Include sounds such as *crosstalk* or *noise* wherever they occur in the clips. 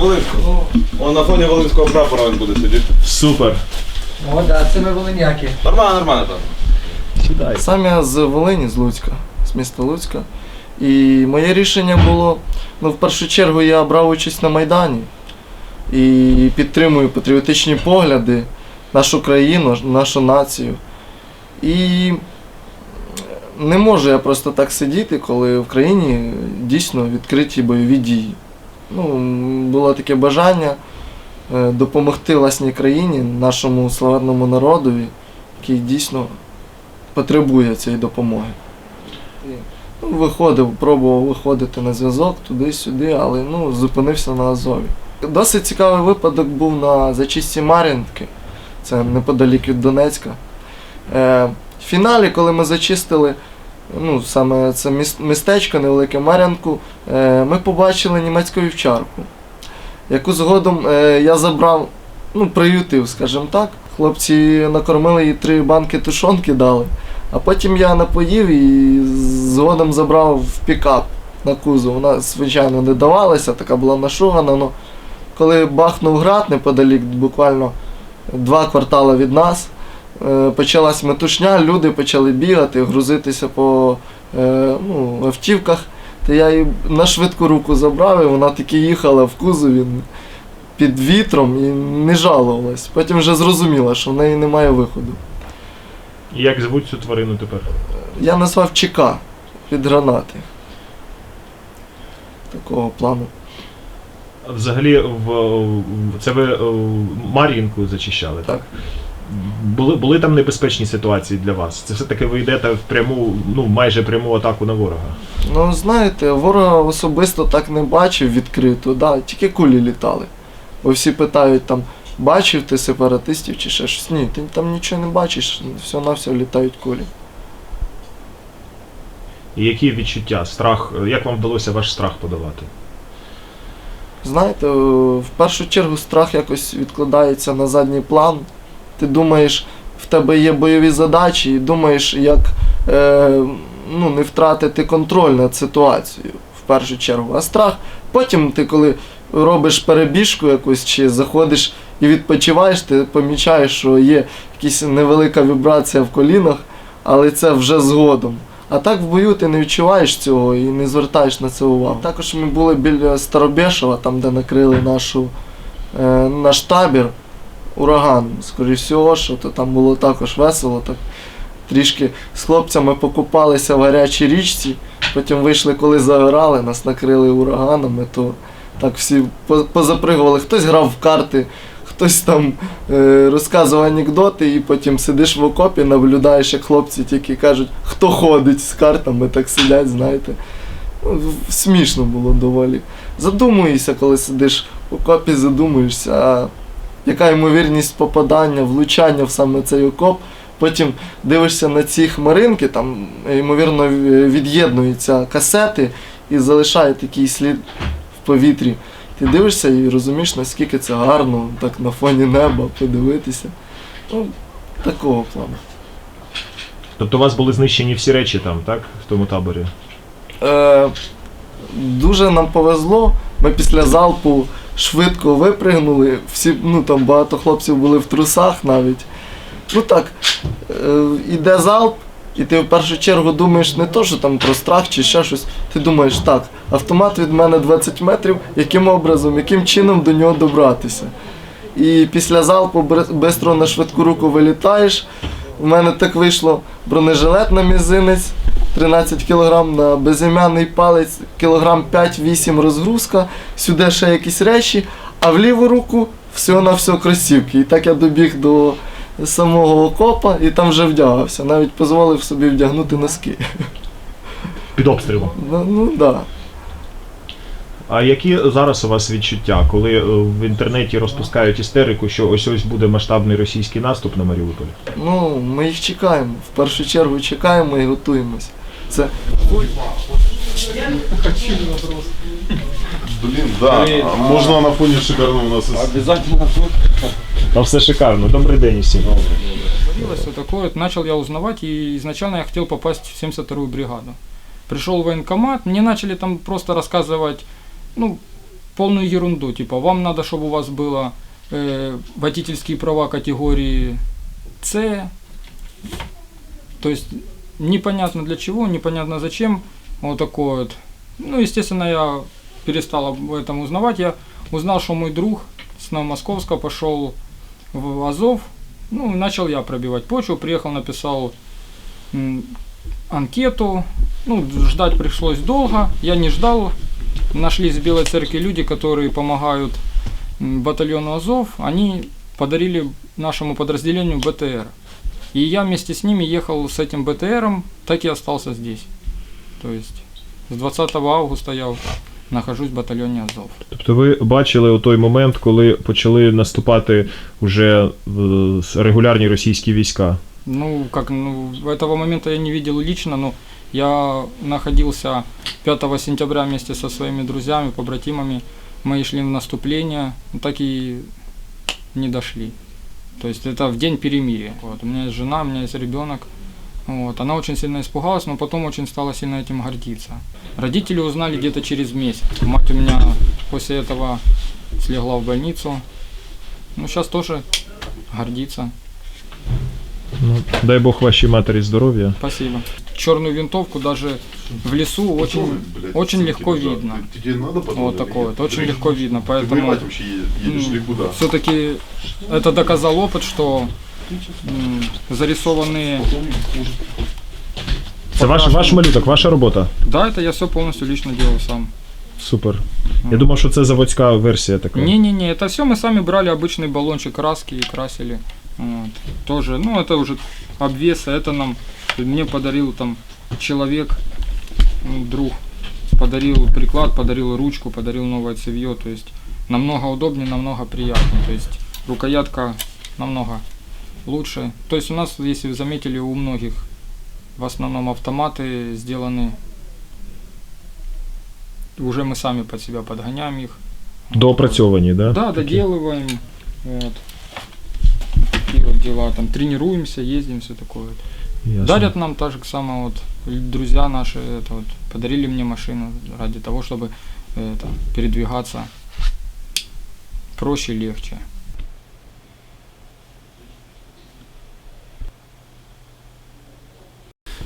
Волинську. Он на фоні Волинського прапора він буде сидіти. Супер. О, да, це ми волиняки. Нормально, нормально там. Сідай. Сам я з Волині, з Луцька, з міста Луцька. І моє рішення було, ну, в першу чергу я брав участь на Майдані і підтримую патріотичні погляди, нашу країну, нашу націю. І не можу я просто так сидіти, коли в країні дійсно відкриті бойові дії. Ну, було таке бажання е, допомогти власній країні, нашому славетному народові, який дійсно потребує цієї допомоги. Ну, виходив, пробував виходити на зв'язок туди-сюди, але ну, зупинився на Азові. Досить цікавий випадок був на зачистці Мар'їнки, це неподалік від Донецька. Е, в фіналі, коли ми зачистили ну, саме це міс- містечко невелике Мар'янку, е, ми побачили німецьку вівчарку, яку згодом е, я забрав, ну, приютив, скажімо так. Хлопці накормили їй три банки тушонки дали. А потім я напоїв і згодом забрав в пікап на кузов. Вона, звичайно, не давалася, така була нашугана. але коли бахнув град неподалік, буквально два квартали від нас, почалась метушня, люди почали бігати, грузитися по е, ну, автівках. То я її на швидку руку забрав, і вона таки їхала в кузові під вітром і не жалувалась. Потім вже зрозуміла, що в неї немає виходу. Як звуть цю тварину тепер? Я назвав ЧК від гранати. Такого плану. Взагалі, в, в- це ви е, Мар'їнку зачищали, так? Так. Були, були там небезпечні ситуації для вас? Це все-таки ви йдете в пряму, ну майже пряму атаку на ворога. Ну, знаєте, ворога особисто так не бачив відкрито, да, тільки кулі літали. Бо всі питають там, бачив ти сепаратистів чи ще щось. Ні, ти там нічого не бачиш, все на все літають кулі. І які відчуття, страх, як вам вдалося ваш страх подолати? Знаєте, в першу чергу страх якось відкладається на задній план. Ти думаєш, в тебе є бойові задачі, і думаєш, як е, ну, не втратити контроль над ситуацією в першу чергу. А страх, потім ти, коли робиш перебіжку якусь чи заходиш і відпочиваєш, ти помічаєш, що є якась невелика вібрація в колінах, але це вже згодом. А так в бою ти не відчуваєш цього і не звертаєш на це увагу. Також ми були біля Старобєшева, там де накрили нашу, е, наш табір, ураган. Скоріше всього, що то там було також весело. Так. Трішки з хлопцями покупалися в гарячій річці, потім вийшли, коли загорали, нас накрили ураганами, то так всі позапригували. Хтось грав в карти, хтось там е, розказував анекдоти, і потім сидиш в окопі, наблюдаєш, як хлопці тільки кажуть, хто ходить з картами, так сидять, знаєте. Ну, Смішно було доволі. Задумуєшся, коли сидиш в окопі, задумуєшся, а яка ймовірність попадання, влучання в саме цей окоп. Потім дивишся на ці хмаринки, там, ймовірно, від'єднуються касети і залишає такий слід в повітрі. Ти дивишся і розумієш, наскільки це гарно, так на фоні неба подивитися. Ну, такого плану. Тобто у вас були знищені всі речі там, так? В тому таборі? Е, дуже нам повезло. Ми після залпу швидко випригнули. Всі, ну там багато хлопців були в трусах навіть. Ну так, е, іде залп, і ти в першу чергу думаєш не то, що там про страх чи ще щось. Ти думаєш, так, автомат від мене 20 метрів, яким образом, яким чином до нього добратися. І після залпу швидко на швидку руку вилітаєш. У мене так вийшло бронежилет на мізинець, 13 кг на безім'яний палець, кілограм 5-8 розгрузка, сюди ще якісь речі, а в ліву руку всього на все кросівки. І так я добіг до самого окопа і там вже вдягався. Навіть дозволив собі вдягнути носки. Під обстрілом. Ну, ну да. А які зараз у вас відчуття, коли е, в інтернеті розпускають істерику, що ось ось буде масштабний російський наступ на Маріуполь? Ну, ми їх чекаємо. В першу чергу чекаємо і готуємось. Це Блін, да. А можна на фоні шикарного у нас. Обязательно тут. Та все шикарно. Добрий день усім. Появилось вот такое, вот начал я узнавать, и изначально я хотел попасть в 72-ю бригаду. Пришел в военкомат, мне начали там просто рассказывать, ну, полную ерунду. Типа, вам надо, чтобы у вас было э, водительские права категории С. То есть непонятно для чего, непонятно зачем. Вот такое вот. Ну, естественно, я перестал об этом узнавать. Я узнал, что мой друг с Новомосковска пошел в Азов. Ну, и начал я пробивать почву. Приехал, написал анкету. Ну, ждать пришлось долго. Я не ждал. Нашлись в Белой Церкви люди, которые помогают батальону Азов. Они подарили нашему подразделению БТР. И я вместе с ними ехал с этим БТРом, так и остался здесь. То есть с 20 августа я нахожусь в батальоне Азов. Тобто ви бачили у той момент, коли почали наступати вже е, регулярні російські війська. Ну, как, ну, этого момента я не видел лично, но я находился 5 сентября вместе со своими друзьями, побратимами. Мы шли в наступление, но так и не дошли. То есть это в день перемирия. Вот. У меня есть жена, у меня есть ребенок. Вот. Она очень сильно испугалась, но потом очень стала сильно этим гордиться. Родители узнали где-то через месяц. Мать у меня после этого слегла в больницу. Ну, сейчас тоже гордится. Ну, дай Бог вашій матері здоров'я. Спасибо. Черную винтовку даже в лесу очень, очень легко видно. Тебе надо потом? Вот такое. вот, Очень легко видно. Поэтому воевать вообще е- едешь или куда? все-таки это доказал опыт, что зарисованные. Це ваш, ваш малюток, ваша робота. Да, это я все полностью лично делал сам. Супер. Я думав, що це заводська версія така. Не-не-не, это все мы сами брали обычный баллончик краски и красили. Вот. Тоже, ну это уже обвесы, это нам мне подарил там человек, ну, друг, подарил приклад, подарил ручку, подарил новое цевье, то есть намного удобнее, намного приятнее, то есть рукоятка намного лучше. То есть у нас, если вы заметили, у многих в основном автоматы сделаны, уже мы сами под себя подгоняем их. Доопрацьовані, да? Да, Такі? доделываем. Вот. Такие вот дела. Там тренируемся, ездим, все такое. вот. Ясно. Дарят нам так же само вот друзья наши, это вот, подарили мне машину ради того, чтобы это, передвигаться проще и легче.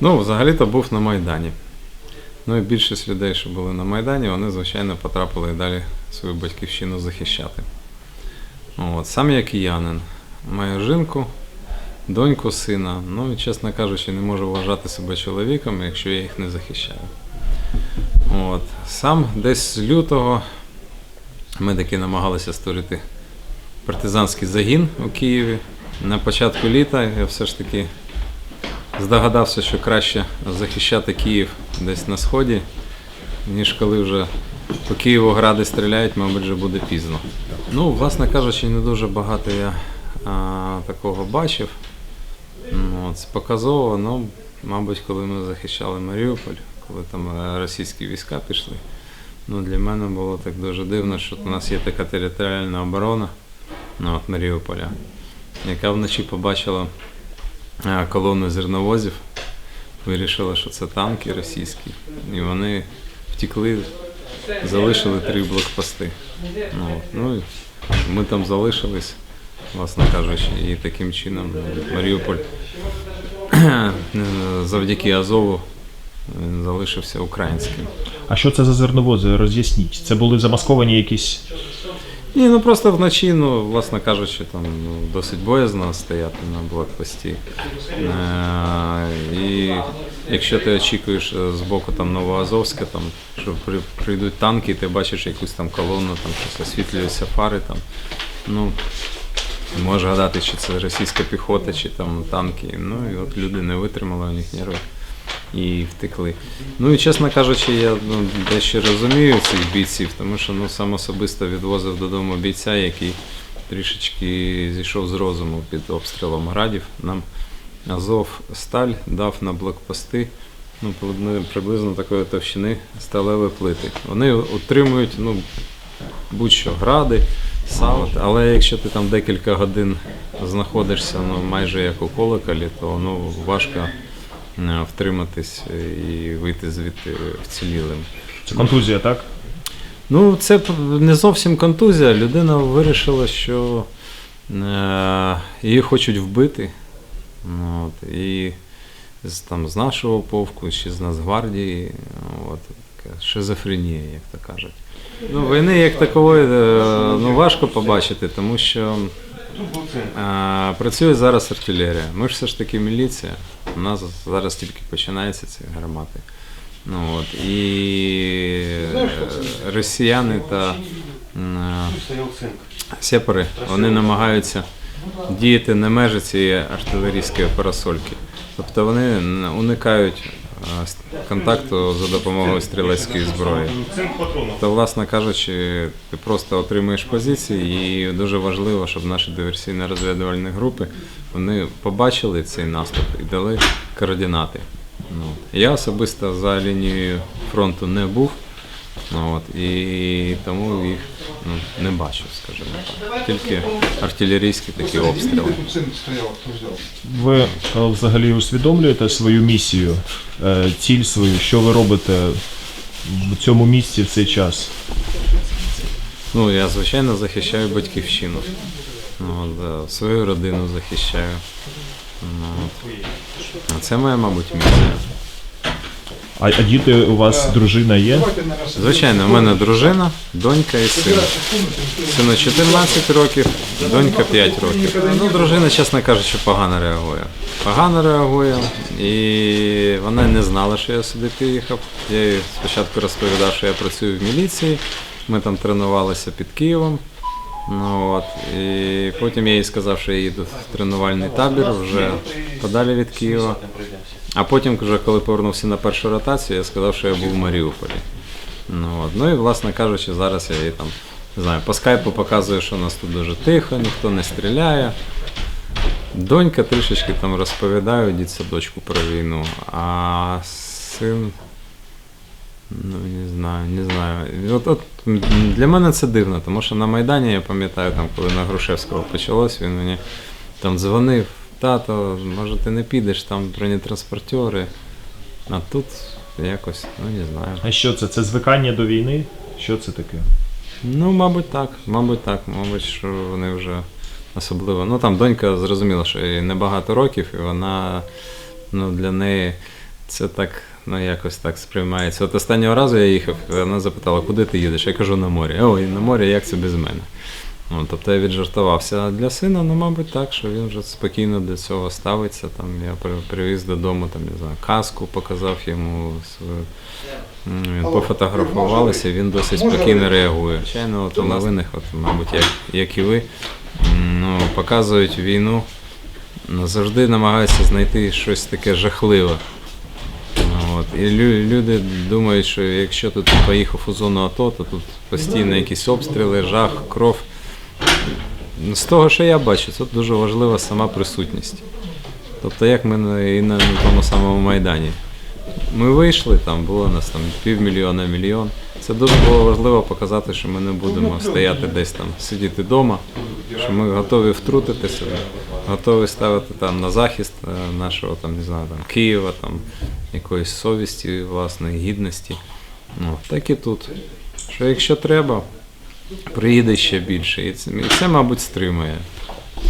Ну, взагалі-то був на Майдані. Ну і більшість людей, що були на Майдані, вони, звичайно, потрапили і далі свою батьківщину захищати. От, сам я киянин. Маю жінку, доньку, сина. Ну і, чесно кажучи, не можу вважати себе чоловіком, якщо я їх не захищаю. От. Сам десь з лютого ми таки намагалися створити партизанський загін у Києві. На початку літа я все ж таки здогадався, що краще захищати Київ десь на сході, ніж коли вже по Києву гради стріляють, мабуть, вже буде пізно. Ну, власне кажучи, не дуже багато я такого бачив. От, показово, ну, мабуть, коли ми захищали Маріуполь, коли там е, російські війська пішли. Ну, для мене було так дуже дивно, що у нас є така територіальна оборона ну, от Маріуполя, яка вночі побачила е, колону зерновозів, вирішила, що це танки російські, і вони втекли, залишили три блокпости. Ну, ну, і ми там залишились, власне кажучи, і таким чином ну, Маріуполь *clears throat* е, завдяки Азову він залишився українським. А що це за зерновози? Роз'ясніть. Це були замасковані якісь. Ні, ну просто вночі, ну, власне кажучи, там ну, досить боязно стояти на блокпості. Е, і якщо ти очікуєш е, з боку там Новоазовська, там, що при, прийдуть танки, і ти бачиш якусь там колону, там щось освітлюються фари, там, ну, можеш гадати, чи це російська піхота, чи там танки. Ну і от люди не витримали, у них нерви і втекли. Ну і чесно кажучи, я ну, дещо розумію цих бійців, тому що ну, сам особисто відвозив додому бійця, який трішечки зійшов з розуму під обстрілом градів. Нам Азов сталь дав на блокпости ну, приблизно- такої товщини сталеві плити. Вони утримують ну, будь-що гради, сало. Але якщо ти там декілька годин знаходишся ну, майже як у колоколі, то ну, важко е, втриматись і вийти звідти вцілілим. Це контузія, так? Ну, це не зовсім контузія. Людина вирішила, що е, її хочуть вбити. Ну, От, і з, там, з нашого полку чи з Нацгвардії. От, така шизофренія, як то кажуть. Ну, війни як такової е, ну, важко побачити, тому що е, працює зараз артилерія. Ми ж все ж таки міліція. У нас зараз тільки починаються ці гармати. Ну, от, і росіяни та м, е, сепари, вони намагаються діяти на межі цієї артилерійської парасольки. Тобто вони уникають контакту за допомогою стрілецької зброї. То, власне кажучи, ти просто отримуєш позиції, і дуже важливо, щоб наші диверсійно-розвідувальні групи вони побачили цей наступ і дали координати. Ну, я особисто за лінією фронту не був, ну, от, і тому їх ну, не бачив, скажімо так. Тільки артилерійські такі обстріли. Ви е, взагалі усвідомлюєте свою місію, е, ціль свою, що ви робите в цьому місці в цей час? Ну, я звичайно захищаю батьківщину. Ну, от, свою родину захищаю. Ну, от. А це моя, мабуть, місія. А, а діти у вас дружина є? Звичайно, у мене дружина, донька і син. Сину 14 років, донька 5 років. Ну, дружина, чесно кажучи, погано реагує. Погано реагує, і вона не знала, що я сюди приїхав. Я їй спочатку розповідав, що я працюю в міліції. Ми там тренувалися під Києвом. Ну, от. І потім я їй сказав, що я їду в тренувальний табір вже подалі від Києва. А потім, вже коли повернувся на першу ротацію, я сказав, що я був в Маріуполі. Ну, от. ну і, власне кажучи, зараз я їй там не знаю, по скайпу показую, що у нас тут дуже тихо, ніхто не стріляє. Донька трішечки там розповідає дітсадочку про війну, а син. Ну, не знаю, не знаю. От, от для мене це дивно, тому що на Майдані я пам'ятаю, там, коли на Грушевського почалось, він мені там дзвонив, тато, може ти не підеш, там бронетранспортери. А тут якось, ну не знаю. А що це? Це звикання до війни? Що це таке? Ну, мабуть, так. Мабуть, так. Мабуть, що вони вже особливо. Ну там донька зрозуміла, що їй небагато років, і вона ну, для неї це так, ну якось так сприймається. От останнього разу я їхав, вона запитала, куди ти їдеш? Я кажу, на море. Ой, на море, як це без мене? Ну, тобто я віджартувався. А для сина, ну, мабуть, так, що він вже спокійно до цього ставиться. Там я привіз додому, там, не знаю, каску, показав йому свою. Він пофотографувалися, він досить спокійно реагує. Звичайно, от у новинах, от, мабуть, як, як і ви, ну, показують війну, ну, завжди намагаються знайти щось таке жахливе. Ну, От. І лю- люди думають, що якщо тут поїхав у зону АТО, то тут постійно якісь обстріли, жах, кров. З того, що я бачу, тут дуже важлива сама присутність. Тобто, як ми на, і на, на тому самому Майдані. Ми вийшли, там було нас там півмільйона, мільйон. Це дуже було важливо показати, що ми не будемо стояти десь там, сидіти вдома, що ми готові втрутитися, готові ставити там на захист е, нашого там, не знаю, там, Києва, там, якоїсь совісті, власної гідності. Ну, так і тут. Що якщо треба, приїде ще більше. І це, і це мабуть, стримує.